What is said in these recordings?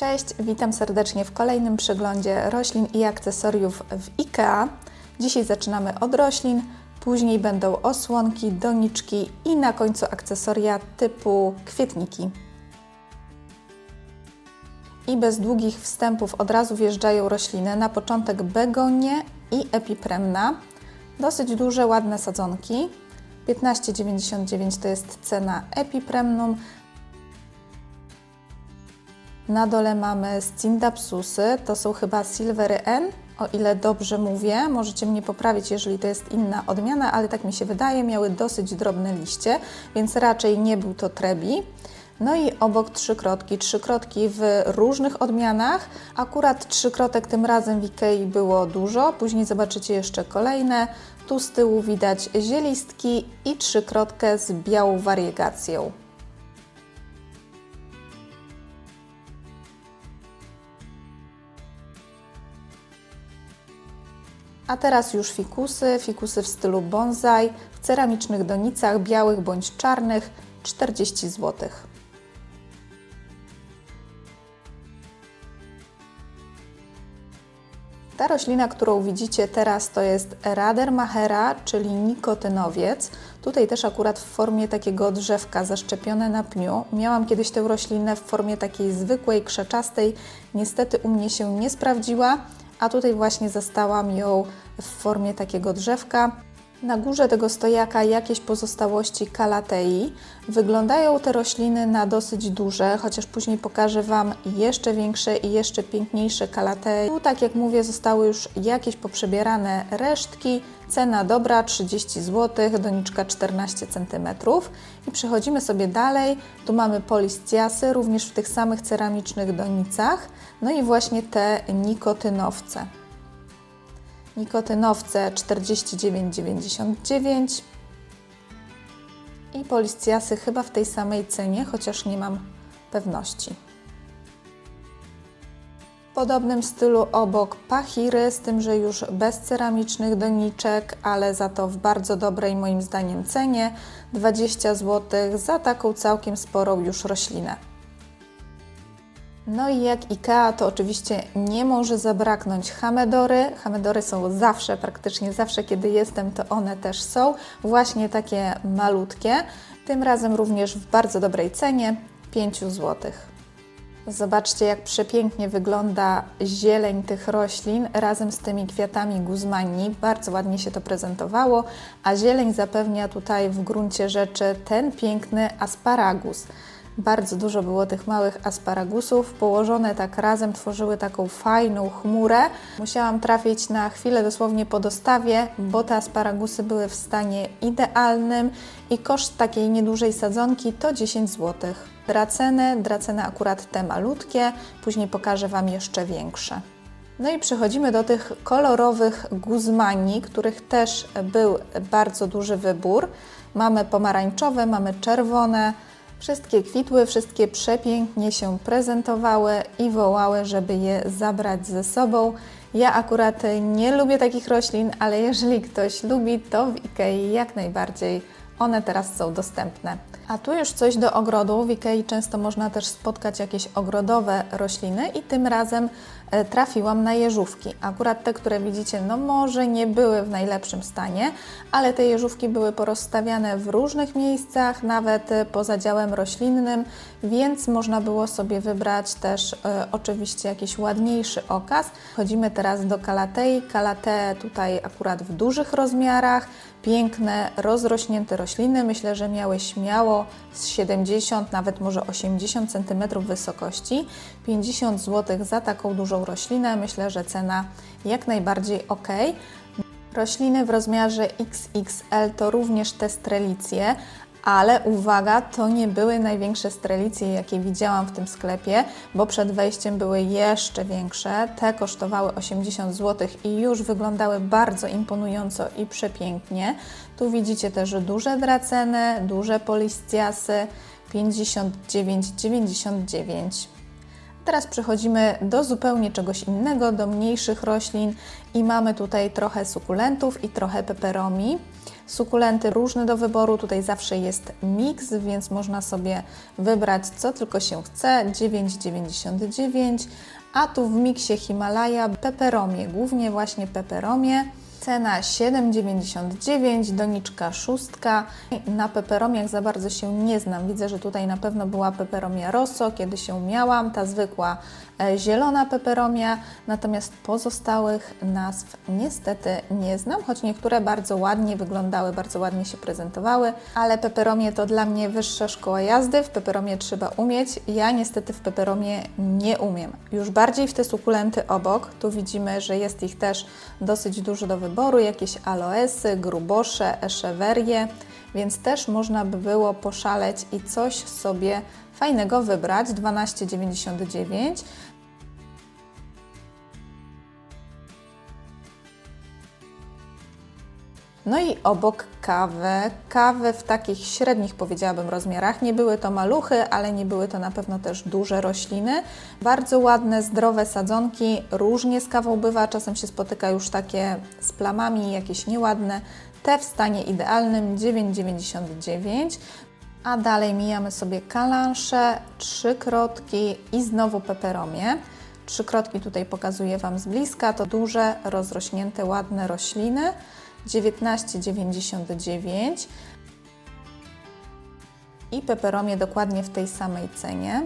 Cześć, witam serdecznie w kolejnym przeglądzie roślin i akcesoriów w IKEA. Dzisiaj zaczynamy od roślin, później będą osłonki, doniczki i na końcu akcesoria typu kwietniki. I bez długich wstępów od razu wjeżdżają rośliny. Na początek begonie i epipremna. Dosyć duże, ładne sadzonki. 15,99 to jest cena epipremnum. Na dole mamy Scindapsusy, to są chyba Silvery N, o ile dobrze mówię. Możecie mnie poprawić, jeżeli to jest inna odmiana, ale tak mi się wydaje, miały dosyć drobne liście, więc raczej nie był to trebi. No i obok trzykrotki, trzykrotki w różnych odmianach. Akurat trzykrotek tym razem w Ikei było dużo, później zobaczycie jeszcze kolejne. Tu z tyłu widać zielistki i trzykrotkę z białą wariegacją. A teraz już fikusy, fikusy w stylu bonsai, w ceramicznych donicach, białych bądź czarnych, 40 zł. Ta roślina, którą widzicie teraz, to jest Radermachera, czyli nikotynowiec. Tutaj też akurat w formie takiego drzewka zaszczepione na pniu. Miałam kiedyś tę roślinę w formie takiej zwykłej, krzaczastej. Niestety u mnie się nie sprawdziła, a tutaj właśnie zastałam ją w formie takiego drzewka. Na górze tego stojaka jakieś pozostałości kalatei. Wyglądają te rośliny na dosyć duże, chociaż później pokażę Wam jeszcze większe i jeszcze piękniejsze kalatei. Tu, tak jak mówię, zostały już jakieś poprzebierane resztki. Cena dobra 30 zł, doniczka 14 cm. I przechodzimy sobie dalej. Tu mamy polisciasy, również w tych samych ceramicznych donicach. No i właśnie te nikotynowce. Nikotynowce 49,99 i polisciasy chyba w tej samej cenie, chociaż nie mam pewności. W podobnym stylu obok pachiry, z tym, że już bez ceramicznych doniczek, ale za to w bardzo dobrej moim zdaniem cenie 20 zł za taką całkiem sporą już roślinę. No i jak IKEA, to oczywiście nie może zabraknąć hamedory. Hamedory są zawsze, praktycznie zawsze, kiedy jestem, to one też są. Właśnie takie malutkie. Tym razem również w bardzo dobrej cenie 5 zł. Zobaczcie, jak przepięknie wygląda zieleń tych roślin razem z tymi kwiatami guzmani. Bardzo ładnie się to prezentowało, a zieleń zapewnia tutaj w gruncie rzeczy ten piękny asparagus. Bardzo dużo było tych małych asparagusów, położone tak razem tworzyły taką fajną chmurę. Musiałam trafić na chwilę dosłownie po dostawie, bo te asparagusy były w stanie idealnym i koszt takiej niedużej sadzonki to 10 zł. Draceny, draceny akurat te malutkie, później pokażę Wam jeszcze większe. No i przechodzimy do tych kolorowych guzmani, których też był bardzo duży wybór. Mamy pomarańczowe, mamy czerwone, Wszystkie kwitły, wszystkie przepięknie się prezentowały i wołały, żeby je zabrać ze sobą. Ja akurat nie lubię takich roślin, ale jeżeli ktoś lubi, to w Ikei jak najbardziej one teraz są dostępne. A tu już coś do ogrodu. W Ikei często można też spotkać jakieś ogrodowe rośliny i tym razem e, trafiłam na jeżówki. Akurat te, które widzicie, no może nie były w najlepszym stanie, ale te jeżówki były porozstawiane w różnych miejscach, nawet e, poza działem roślinnym, więc można było sobie wybrać też e, oczywiście jakiś ładniejszy okaz. Chodzimy teraz do kalatei. Kalate tutaj akurat w dużych rozmiarach, piękne, rozrośnięte rośliny. Myślę, że miały śmiało z 70, nawet może 80 cm wysokości. 50 zł za taką dużą roślinę. Myślę, że cena jak najbardziej ok. Rośliny w rozmiarze XXL to również te strelicje, ale uwaga, to nie były największe strelicje, jakie widziałam w tym sklepie, bo przed wejściem były jeszcze większe. Te kosztowały 80 zł i już wyglądały bardzo imponująco i przepięknie. Tu widzicie też duże draceny, duże polisciasy, 59,99. Teraz przechodzimy do zupełnie czegoś innego, do mniejszych roślin i mamy tutaj trochę sukulentów i trochę peperomi. Sukulenty różne do wyboru, tutaj zawsze jest miks, więc można sobie wybrać co tylko się chce, 9,99, a tu w miksie Himalaya peperomie, głównie właśnie peperomie. Cena 7,99, doniczka szóstka. Na peperomiach za bardzo się nie znam. Widzę, że tutaj na pewno była peperomia rosso, kiedy się miałam, ta zwykła zielona peperomia, natomiast pozostałych nazw niestety nie znam, choć niektóre bardzo ładnie wyglądały, bardzo ładnie się prezentowały, ale peperomie to dla mnie wyższa szkoła jazdy, w peperomie trzeba umieć, ja niestety w peperomie nie umiem. Już bardziej w te sukulenty obok, tu widzimy, że jest ich też dosyć dużo do wyboru, jakieś aloesy, grubosze, echeverie, więc też można by było poszaleć i coś sobie fajnego wybrać, 12,99. No i obok kawę. Kawy w takich średnich, powiedziałabym, rozmiarach. Nie były to maluchy, ale nie były to na pewno też duże rośliny. Bardzo ładne, zdrowe sadzonki. Różnie z kawą bywa, czasem się spotyka już takie z plamami, jakieś nieładne. Te w stanie idealnym 9,99. A dalej mijamy sobie kalansze, trzy krotki i znowu peperomie. Trzy krotki tutaj pokazuję Wam z bliska. To duże, rozrośnięte, ładne rośliny. 19,99 i peperomie dokładnie w tej samej cenie.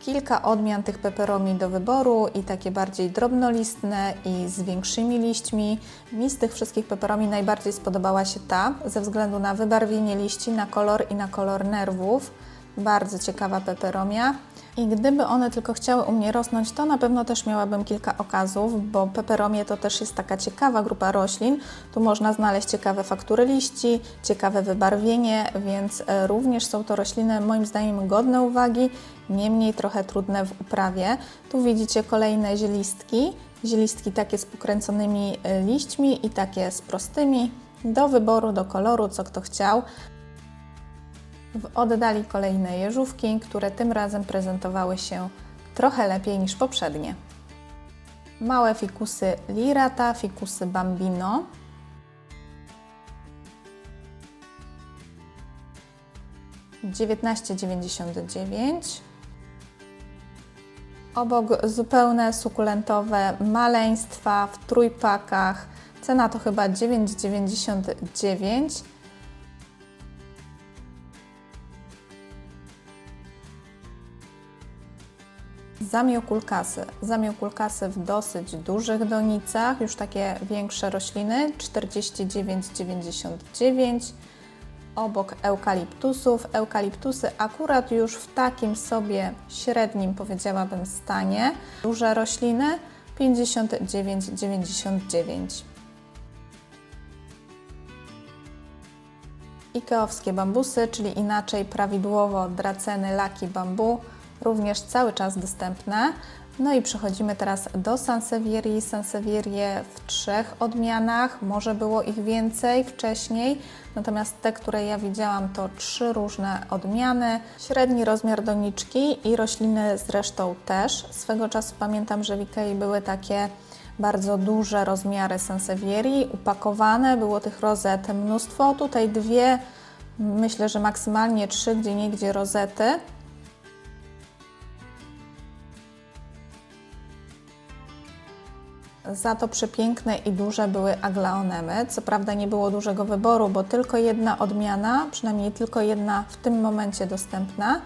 Kilka odmian tych peperomi do wyboru i takie bardziej drobnolistne i z większymi liśćmi. Mi z tych wszystkich peperomi najbardziej spodobała się ta, ze względu na wybarwienie liści, na kolor i na kolor nerwów. Bardzo ciekawa peperomia. I gdyby one tylko chciały u mnie rosnąć, to na pewno też miałabym kilka okazów, bo peperomie to też jest taka ciekawa grupa roślin. Tu można znaleźć ciekawe faktury liści, ciekawe wybarwienie, więc e, również są to rośliny moim zdaniem godne uwagi, niemniej trochę trudne w uprawie. Tu widzicie kolejne zielistki, zielistki takie z pokręconymi e, liśćmi i takie z prostymi. Do wyboru, do koloru, co kto chciał. W oddali kolejne jeżówki, które tym razem prezentowały się trochę lepiej niż poprzednie. Małe fikusy lirata, fikusy bambino. Dziewiętnaście dziewięćdziesiąt dziewięć. Obok zupełne sukulentowe maleństwa w trójpakach. Cena to chyba 9,99. Zamiokulkasy. Zamiokulkasy w dosyć dużych donicach, już takie większe rośliny, 49,99. Obok eukaliptusów. Eukaliptusy akurat już w takim sobie średnim, powiedziałabym, stanie. Duże rośliny, 59,99. Ikeowskie bambusy, czyli inaczej prawidłowo draceny laki bambu, również cały czas dostępne. No i przechodzimy teraz do Sansevierii. Sansevierie w trzech odmianach, może było ich więcej wcześniej, natomiast te, które ja widziałam, to trzy różne odmiany. Średni rozmiar doniczki i rośliny zresztą też. Swego czasu pamiętam, że w Ikei były takie bardzo duże rozmiary Sansevierii, upakowane, było tych rozet mnóstwo. Tutaj dwie, myślę, że maksymalnie trzy, gdzie niegdzie rozety. Za to przepiękne i duże były aglaonemy. Co prawda nie było dużego wyboru, bo tylko jedna odmiana, przynajmniej tylko jedna w tym momencie dostępna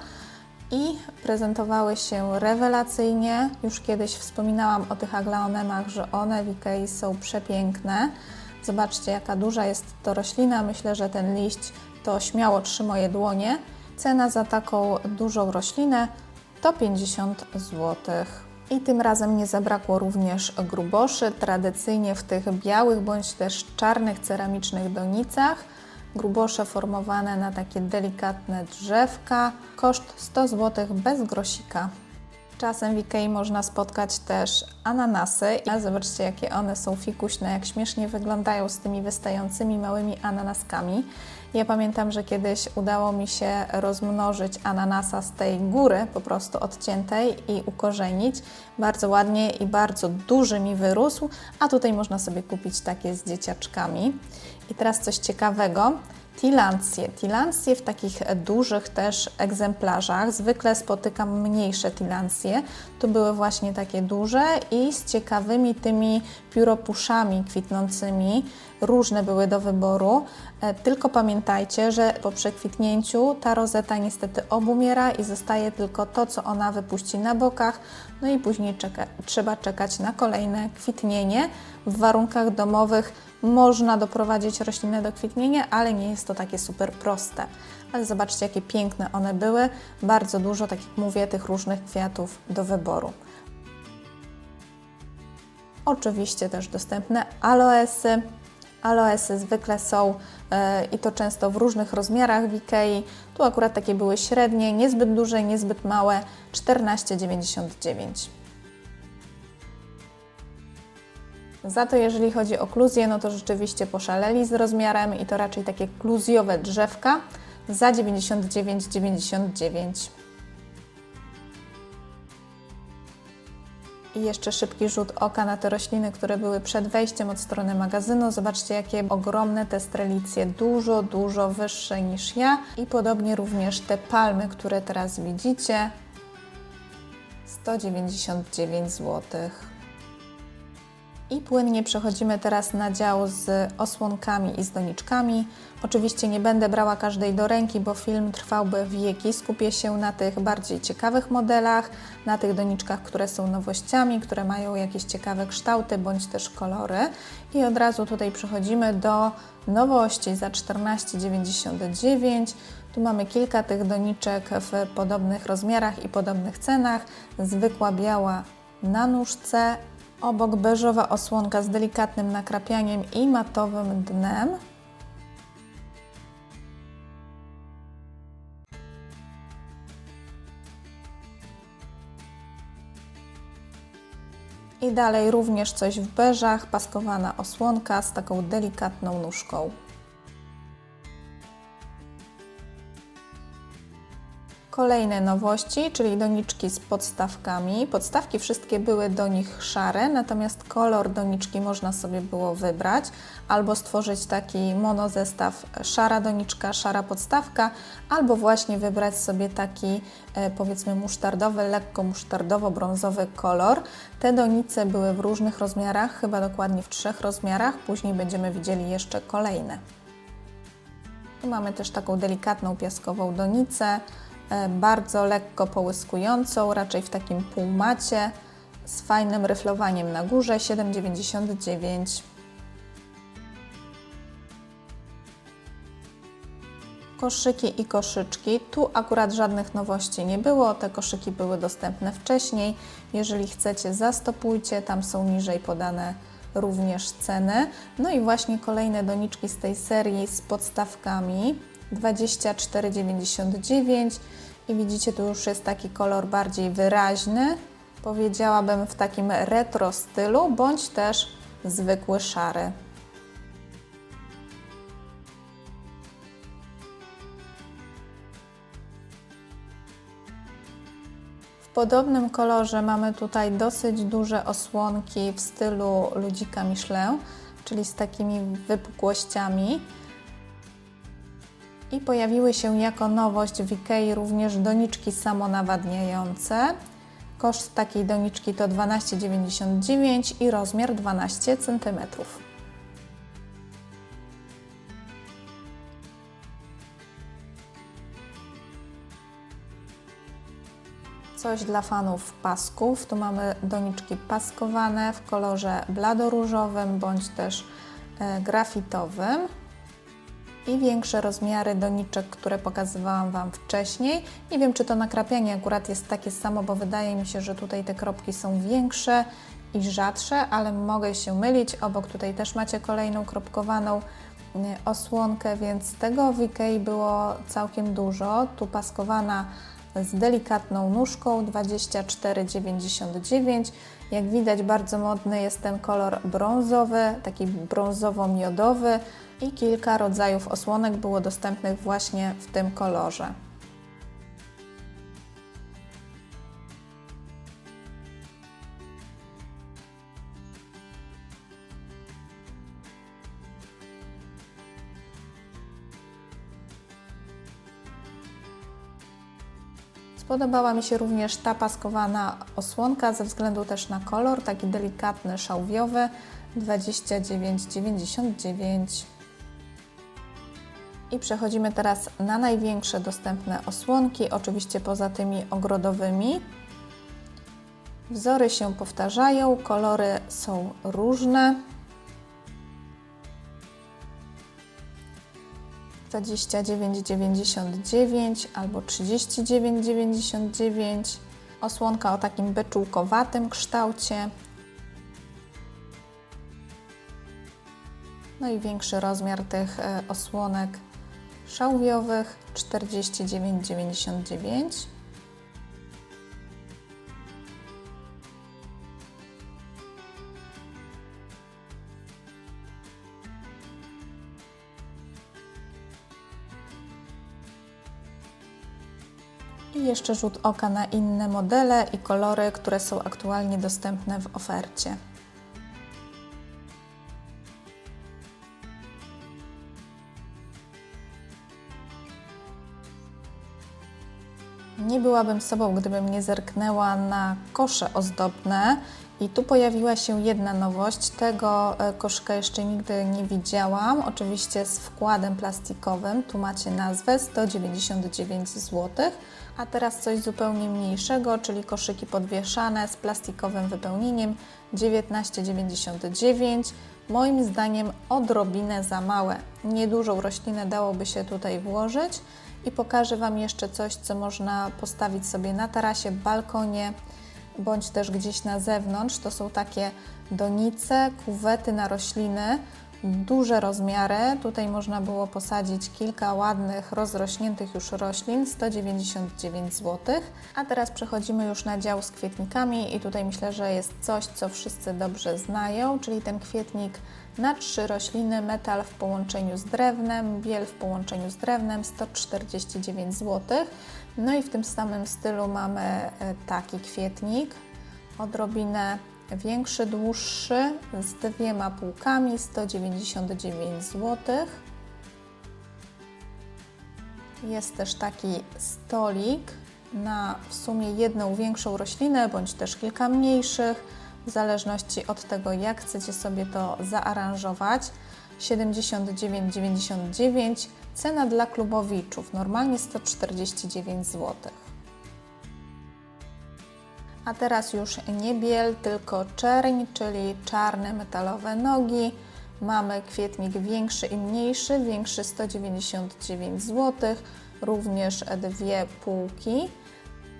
i prezentowały się rewelacyjnie. Już kiedyś wspominałam o tych aglaonemach, że one w Ikei są przepiękne. Zobaczcie, jaka duża jest to roślina. Myślę, że ten liść to śmiało trzy moje dłonie. Cena za taką dużą roślinę to 50 złotych. I tym razem nie zabrakło również gruboszy, tradycyjnie w tych białych bądź też czarnych ceramicznych donicach. Grubosze formowane na takie delikatne drzewka. Koszt 100 zł bez grosika. Czasem w Ikei można spotkać też ananasy. A zobaczcie, jakie one są fikuśne, jak śmiesznie wyglądają z tymi wystającymi małymi ananaskami. Ja pamiętam, że kiedyś udało mi się rozmnożyć ananasa z tej góry, po prostu odciętej i ukorzenić. Bardzo ładnie i bardzo duży mi wyrósł, a tutaj można sobie kupić takie z dzieciaczkami. I teraz coś ciekawego. Tilancje. Tilancje w takich dużych też egzemplarzach. Zwykle spotykam mniejsze tilancje. Tu były właśnie takie duże i z ciekawymi tymi pióropuszami kwitnącymi. Różne były do wyboru. E, Tylko pamiętajcie, że po przekwitnięciu ta rozeta niestety obumiera i zostaje tylko to, co ona wypuści na bokach. No i później czeka, trzeba czekać na kolejne kwitnienie. W warunkach domowych można doprowadzić roślinę do kwitnienia, ale nie jest to takie super proste. Ale zobaczcie, jakie piękne one były. Bardzo dużo, tak jak mówię, tych różnych kwiatów do wyboru. Oczywiście też dostępne aloesy. Aloesy zwykle są e, i to często w różnych rozmiarach w Ikei. Tu akurat takie były średnie, niezbyt duże, niezbyt małe, 14,99. Za to jeżeli chodzi o kluzję, no to rzeczywiście poszaleli z rozmiarem i to raczej takie kluzjowe drzewka za 99,99. I jeszcze szybki rzut oka na te rośliny, które były przed wejściem od strony magazynu. Zobaczcie, jakie ogromne te strelicje, dużo, dużo wyższe niż ja. I podobnie również te palmy, które teraz widzicie. 199 zł. I płynnie przechodzimy teraz na dział z osłonkami i z doniczkami. Oczywiście nie będę brała każdej do ręki, bo film trwałby wieki. Skupię się na tych bardziej ciekawych modelach, na tych doniczkach, które są nowościami, które mają jakieś ciekawe kształty bądź też kolory. I od razu tutaj przechodzimy do nowości za 14,99. Tu mamy kilka tych doniczek w podobnych rozmiarach i podobnych cenach. Zwykła biała na nóżce, Obok beżowa osłonka z delikatnym nakrapianiem i matowym dnem. I dalej również coś w beżach, paskowana osłonka z taką delikatną nóżką. Kolejne nowości, czyli doniczki z podstawkami. Podstawki wszystkie były do nich szare, natomiast kolor doniczki można sobie było wybrać albo stworzyć taki monozestaw szara doniczka, szara podstawka, albo właśnie wybrać sobie taki e, powiedzmy musztardowy, lekko musztardowo-brązowy kolor. Te donice były w różnych rozmiarach, chyba dokładnie w trzech rozmiarach, później będziemy widzieli jeszcze kolejne. Tu mamy też taką delikatną piaskową donicę, bardzo lekko połyskującą, raczej w takim półmacie, z fajnym ryflowaniem na górze, 7,99. Koszyki i koszyczki. Tu akurat żadnych nowości nie było, te koszyki były dostępne wcześniej. Jeżeli chcecie, zastopujcie, tam są niżej podane również ceny. No i właśnie kolejne doniczki z tej serii z podstawkami. 24,99 i widzicie, tu już jest taki kolor bardziej wyraźny, powiedziałabym w takim retro stylu, bądź też zwykły szary. W podobnym kolorze mamy tutaj dosyć duże osłonki w stylu ludzika Michelin, czyli z takimi wypukłościami. I pojawiły się jako nowość w Ikei również doniczki samonawadniające. Koszt takiej doniczki to 12,99 i rozmiar 12 cm. Coś dla fanów pasków. Tu mamy doniczki paskowane w kolorze bladoróżowym bądź też e, grafitowym i większe rozmiary doniczek, które pokazywałam Wam wcześniej. Nie wiem, czy to nakrapianie akurat jest takie samo, bo wydaje mi się, że tutaj te kropki są większe i rzadsze, ale mogę się mylić. Obok tutaj też macie kolejną kropkowaną osłonkę, więc tego w Ikei było całkiem dużo. Tu paskowana z delikatną nóżką 24,99. Jak widać bardzo modny jest ten kolor brązowy, taki brązowo-miodowy i kilka rodzajów osłonek było dostępnych właśnie w tym kolorze. Spodobała mi się również ta paskowana osłonka ze względu też na kolor, taki delikatny, szałwiowy 29,99. I przechodzimy teraz na największe dostępne osłonki, oczywiście poza tymi ogrodowymi. Wzory się powtarzają, kolory są różne. 29,99 albo 39,99. Osłonka o takim beczułkowatym kształcie. No i większy rozmiar tych e, osłonek szałwiowych 49,99. I jeszcze rzut oka na inne modele i kolory, które są aktualnie dostępne w ofercie. Byłabym sobą, gdybym nie zerknęła na kosze ozdobne. I tu pojawiła się jedna nowość. Tego e, koszka jeszcze nigdy nie widziałam. Oczywiście z wkładem plastikowym. Tu macie nazwę 199 zł. A teraz coś zupełnie mniejszego, czyli koszyki podwieszane z plastikowym wypełnieniem 19,99. Moim zdaniem odrobinę za małe. Niedużą roślinę dałoby się tutaj włożyć i pokażę Wam jeszcze coś, co można postawić sobie na tarasie, balkonie bądź też gdzieś na zewnątrz. To są takie donice, kuwety na rośliny, duże rozmiary. Tutaj można było posadzić kilka ładnych, rozrośniętych już roślin, 199 zł. A teraz przechodzimy już na dział z kwietnikami i tutaj myślę, że jest coś, co wszyscy dobrze znają, czyli ten kwietnik na trzy rośliny, metal w połączeniu z drewnem, biel w połączeniu z drewnem, 149 zł. No i w tym samym stylu mamy e, taki kwietnik, odrobinę większy, dłuższy, z dwiema półkami, 199 zł. Jest też taki stolik na w sumie jedną większą roślinę, bądź też kilka mniejszych, w zależności od tego, jak chcecie sobie to zaaranżować. 79,99 cena dla klubowiczów, normalnie 149 zł. A teraz już nie biel, tylko czerń, czyli czarne metalowe nogi. Mamy kwietnik większy i mniejszy, większy 199 zł, również dwie półki.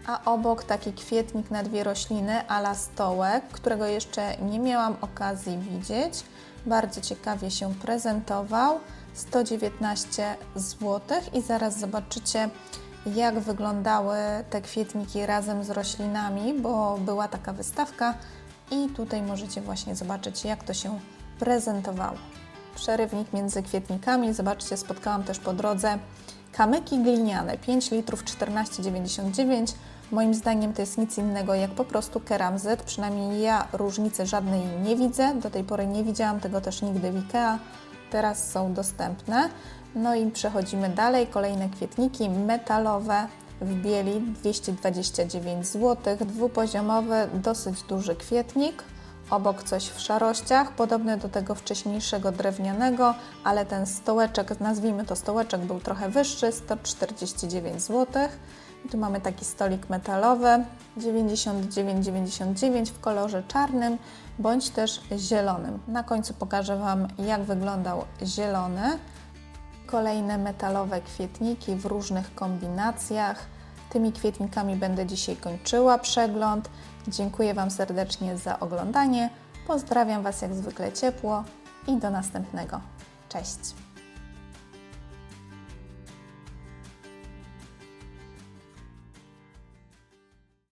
A obok taki kwietnik na dwie rośliny ala stołek, którego jeszcze nie miałam okazji widzieć. Bardzo ciekawie się prezentował. 119 zł i zaraz zobaczycie jak wyglądały te kwietniki razem z roślinami, bo była taka wystawka i tutaj możecie właśnie zobaczyć, jak to się prezentowało. Przerywnik między kwietnikami. Zobaczcie, spotkałam też po drodze kamyki gliniane, 5 litrów 14,99. Moim zdaniem to jest nic innego jak po prostu keramzyt, przynajmniej ja różnicy żadnej nie widzę, do tej pory nie widziałam tego też nigdy w IKEA, teraz są dostępne. No i przechodzimy dalej. Kolejne kwietniki metalowe w bieli 229 zł, dwupoziomowy, dosyć duży kwietnik. Obok coś w szarościach, podobny do tego wcześniejszego drewnianego, ale ten stołeczek, nazwijmy to stołeczek, był trochę wyższy, 149 zł. Tu mamy taki stolik metalowy 99,99 w kolorze czarnym bądź też zielonym. Na końcu pokażę Wam, jak wyglądał zielony. Kolejne metalowe kwietniki w różnych kombinacjach. Tymi kwietnikami będę dzisiaj kończyła przegląd. Dziękuję Wam serdecznie za oglądanie. Pozdrawiam Was jak zwykle ciepło i do następnego. Cześć!